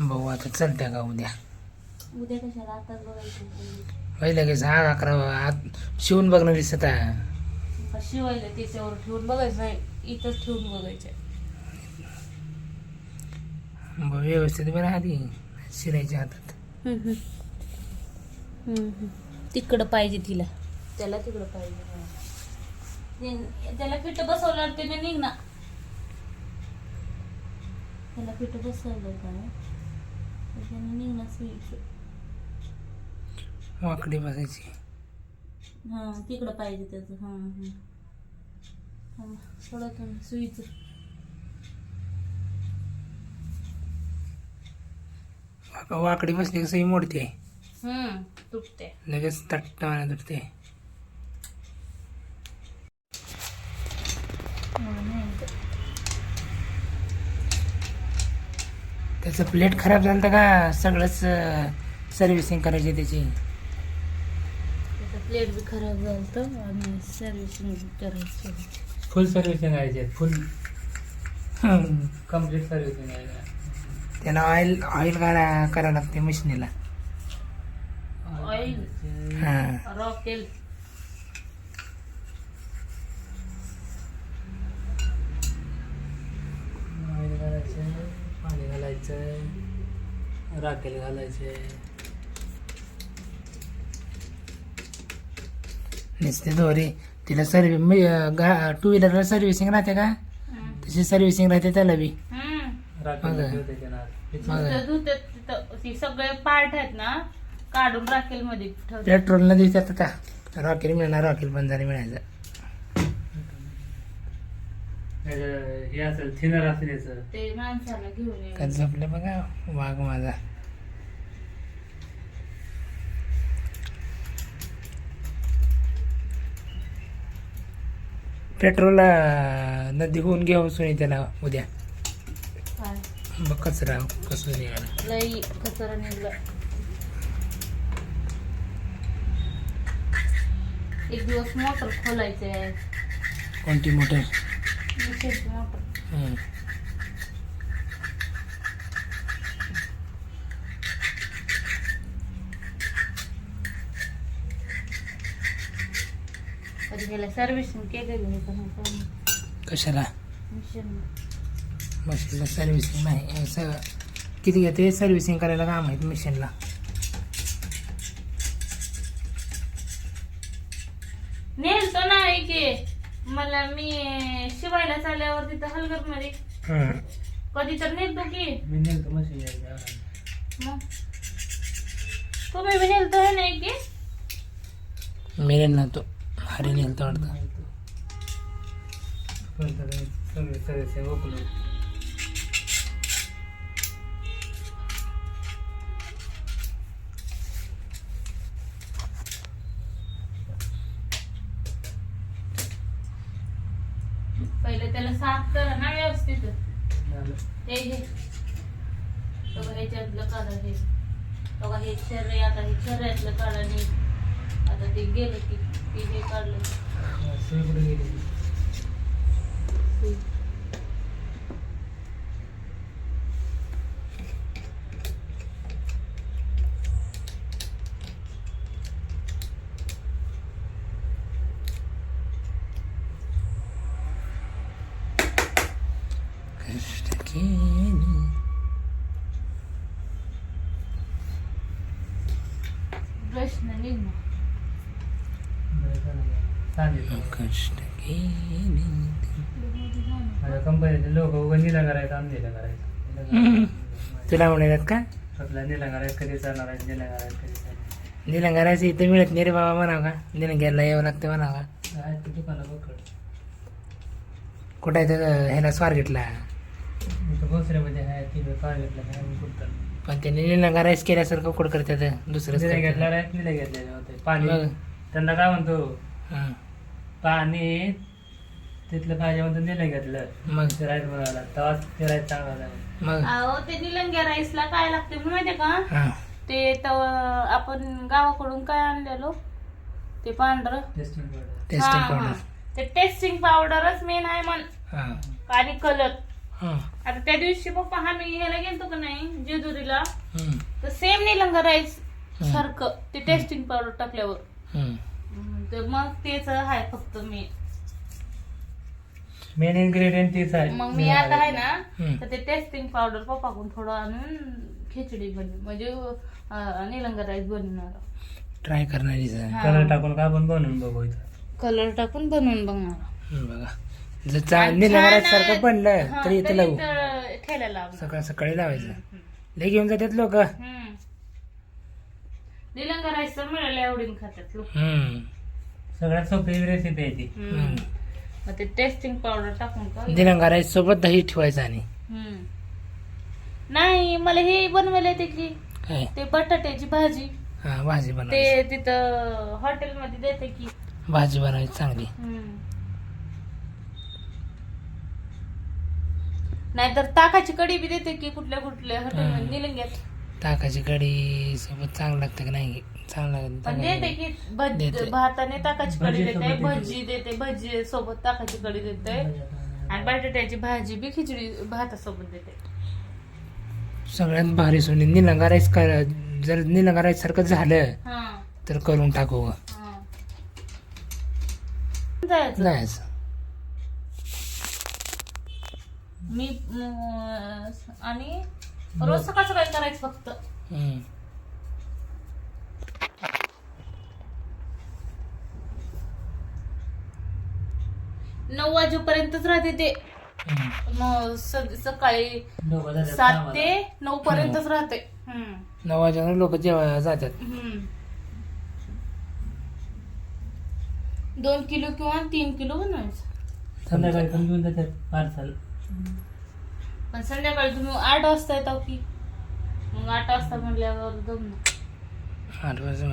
बघू आता चलत्या का उद्या? उद्या कशाला? आताच बघायचं पहिले लगेच हा अकरा आत शिवून बघणं दिसत आहे. शिवायला त्याच्यावर ठेवून बघायचं नाही इथंच ठेवून बघायचं बघ, व्यवस्थित बरं आधी शिरायच्या हातात. तिकडं पाहिजे तिला. त्याला तिकडं पाहिजे ते- त्याला फिट बसवलं त्याने निघ ना. त्याला फिट बसवलं का वाकडी बसायची हा तिकडं पाहिजे त्याचं हा हा थोडं कमी सुईचं वाक- वाकडी बसली की सही मोडते तुटते लगेच तट्टावाने तुटते त्याचं प्लेट खराब झालं होतं का सगळंच सर्व्हिसिंग करायची त्याची? त्याचं प्लेट बी खराब झालं आणि सर्व्हिसिंग करायचं. फुल सर्व्हिसिंग आहे फुल कंप्लीट सर्व्हिसिंग आहे. त्याला ऑइल ऑइल काढा करावं लागते मशिनीला. ऑइल हां. रॉकेल ऑइल घालायचं पाणी घालायचं राखेल घालायचे. नुसते दोरी. तिला सर्व टू व्हीलरला सर्व्हिसिंग राहते का? तशी सर्व्हिसिंग राहते त्याला बी. सगळे पार्ट आहेत ना काढून राखेल मध्ये पेट्रोल न देतात आता. रॉकेल मिळणार रॉकेल पण झाली मिळायचं. हे असेल थिनर असेल याचं. ते माणसाला घेऊन ये. का झोपलं बघा? वाघ माझा. पेट्रोल नदी होऊन घेऊन सोनी त्याला उद्या? बघ कचरा कसं निघाला लई कचरा निघला. एक दिवस मोटर खोलायचे आहे कोणती मोटर? मोटर. गेल्या सर्व्हिसिंग केलेली पण कशाला? मिशन. मशीनला सर्व्हिसिंग नाही. असं किती घेते? सर्व्हिसिंग करायला का माहीत मशीनला. नेलतो नाही की. मला मी शिवायला चालल्यावर तिथं हलगत मध्ये. कधी तर नेलतो की. मी नेलतो मशीन मग? तुम्ही बी नेलतो है नाही की? मिळेल ना तो. हरी नेल तो वाटतं. सगळे सर्व्हिसिंग ओपन पहिले त्याला साफ करा ना व्यवस्थित. झालं हे घे. बघा ह्याच्यातलं काढा हे. बघा हे शरीर आता हे शर्यातलं काढा नीट आता ते गेलं की ते हे काढलं सुई कुठे गेली सुई. कष्ट केली प्रश्न निघणार बरं झालं. चालेल कष्ट केली माझ्या कंपनीचे लोक उगा निला करायचं निला तुला म्हणालात का? आपला निला करायचं कधी चालणार आहे निला करायचं कधी चालणार इथं मिळत नाही रे बाबा म्हणावं का? निलंग्याला यावं लागतं म्हणावं. का दुकानं कुठं आहे तर ह्याला स्वारगेटला? भोसऱ्यामध्ये आहे कुठं पण त्यांनी निलंगाराच केल्यासारखं कुठं करतात? निला करतात. घेतला निला घेतलेले होते. पाणी. त्यांना काय म्हणतो? हं. पाणी तिथलं पाहिजे निला घेतलं. मग फिरायचं म्हणाला तेव्हाच फिरायचं चांगला झालं. मग? अहो ते निलंग्या राईसला काय लागते माहितीये का? हां. ते तव आपण गावाकडून काय आणलेलो? ते पांढरं. टेस्टिंग पावडर टेस्टिंग हा, हा. पावडर ते टेस्टिंग पावडरच मेन आहे म्हण. हां. आणि कलर हा. आता त्या दिवशी पप्पा आम्ही ह्याला गेलतो का नाही? जेजुरीला. हम्म, तर सेम निलंगा राईस हम्म. सारखं ते टेस्टिंग पावडर टाकल्यावर. हम्म. तर मग तेच आहे फक्त मी. मेन इन्ग्रेडियंट तीच आहे. मग मी आता आहे ना. तर ते टेस्टिंग पावडर पप्पाकडून थोडं आणून खिचडी बनव म्हणजे निलंगा राईस बनवणार ट्राय करणारीच आहे हा. कलर टाकून का आपण बनवून बघू इथं? कलर टाकून बनवून बघणार बघा. जर चा निलंगारात सारखं बनलं तरी इथं लावू. तर ठेला लावणार सकाळ सकाळी लावायचं. लय घेऊन जातात लोक. हम्म. निलंगा राईस तर मिळाल्या आवडीन खातात लोक. सगळ्यात सोपी रेसिपी आहे ती. मग ते टेस्टिंग पावडर टाकून का? निलंगा राईस सोबत दही ठेवायचं आणि. हम्म. नाही मला हे बनवायला येते की काय? ते बटाट्याची भाजी. हा भाजी बनवायची. ते तिथं हॉटेलमध्ये देते की. भाजी बनवायची चांगली. नाहीतर ताकाची कढी बी देते की कुठल्या कुठल्या हॉटेलमध्ये निलंग्यात ताकाची कढी सोबत चांगलं लागतं की नाही? चांगलं पण की भज. भाताने ताकाची कढी भजी देते सोबत. भजी देते. भजी सोबत ताकाची कढी देते. आणि बटाट्याची भाजी बी खिचडी भातासोबत देते. सगळ्यात भारी सोनी निलंगा राईस कर जर निलंगा राईस सारखं झालं हा. तर करून टाकू हा. जायचं. जायचं. मी अं, आणि रोज सकाळ सकाळी करायचं फक्त हम्म. नऊ वाजेपर्यंतच राहते ते हम्म. मग स- सकाळी दोघं सात कामाला. ते नऊ पर्यंतच राहते हम्म. नऊ वाजता लोक जेवायला जातात हम्म. दोन किलो किंवा तीन किलो बनवायचं संध्याकाळी पण घेऊन जातात पार्सल पण संध्याकाळी तुम्ही आठ वाजता येतो की? मग आठ वाजता म्हटल्यावर जमणार आठ वाजता.